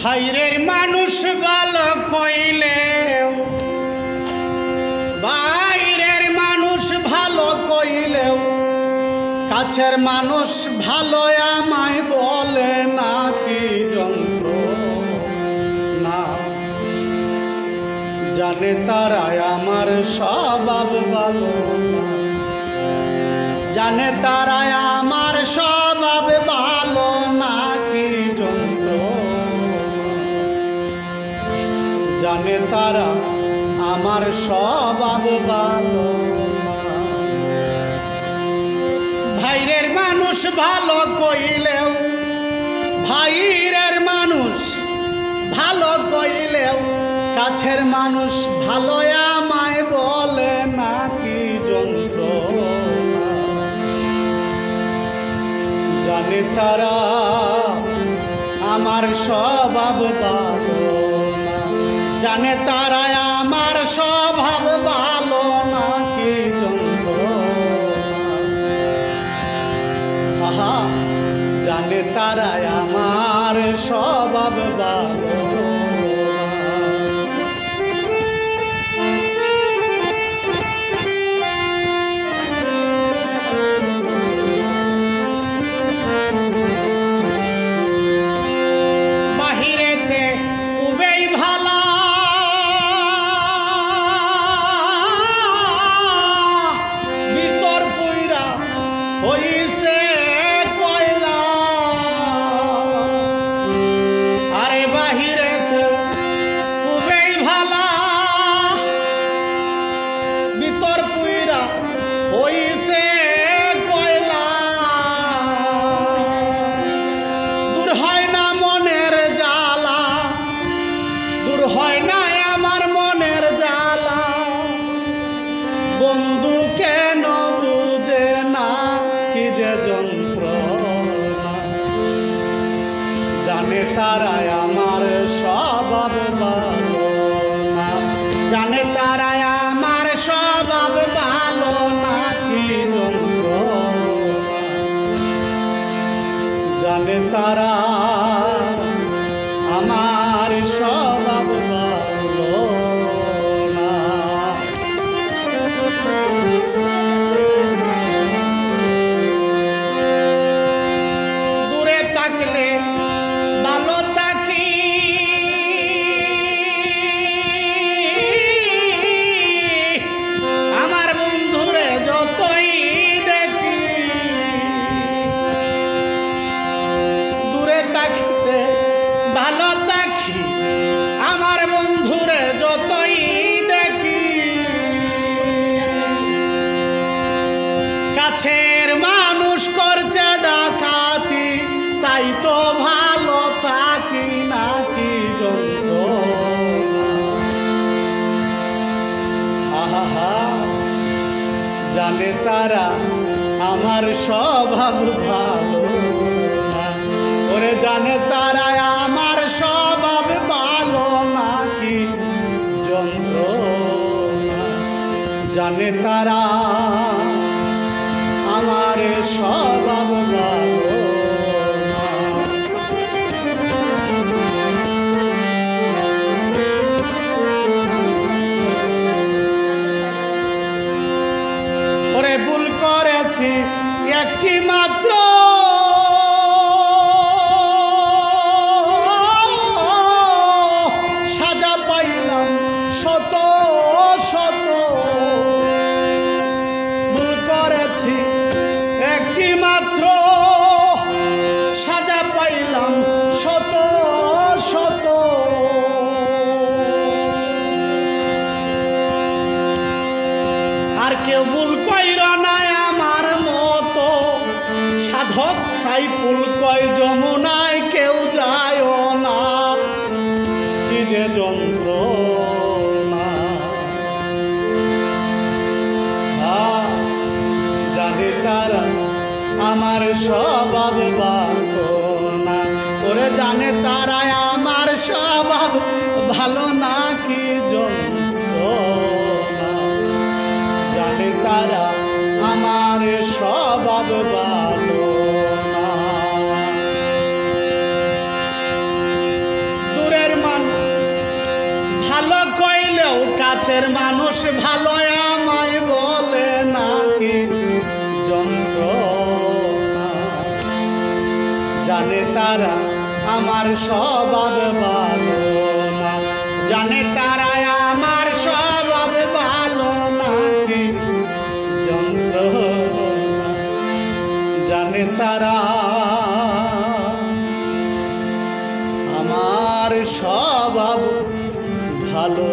ভাইরের মানুষ ভালো কইলে। বাইরের মানুষ ভালো কইলেও কাছের মানুষ ভালো আমায় বলে না কি যন্ত্র? না। জানে তারাই আমার স্বভাব ভালো জানে তারাই আমার স্বভাব জানে তারা আমার সব ভাইরের মানুষ ভালো কইলেও, ভাইরের মানুষ ভালো কইলেও, কাছের মানুষ ভালো আমায় বলে নাকি যন্ত্র জানে তারা আমার ভালো না জানে তারা আমার স্বভাব ভালো নাকি আহা জানে তারা আমার স্বভাব ভালো। জানে তারা আমার কাছের মানুষ করছে ডাকাতি, তাই তো ভালো থাকি নাকি জানে তারা আমার স্বভাব ভালো ওরে জানে তারা আমার করেছি একটি মাত্র সাধক সাইফুল কয় যমুনায়, কেউ যায় না। কি যে যন্ত্র জানে তারা আমার স্বভাব না ওরে জানে তারা আমার স্বভাব ভালো না কি যন্ত্রণা। জানে তারা আমার স্বভাব ভালো কাছের মানুষ ভালো আমায় বলে নাকি যন্ত্রণা। জানে তারা আমার স্বভাব ভালো না। জানে তারা আমার স্বভাব ভালো নাকি যন্ত্রণা। জানে তারা আমার স্বভাব ভালো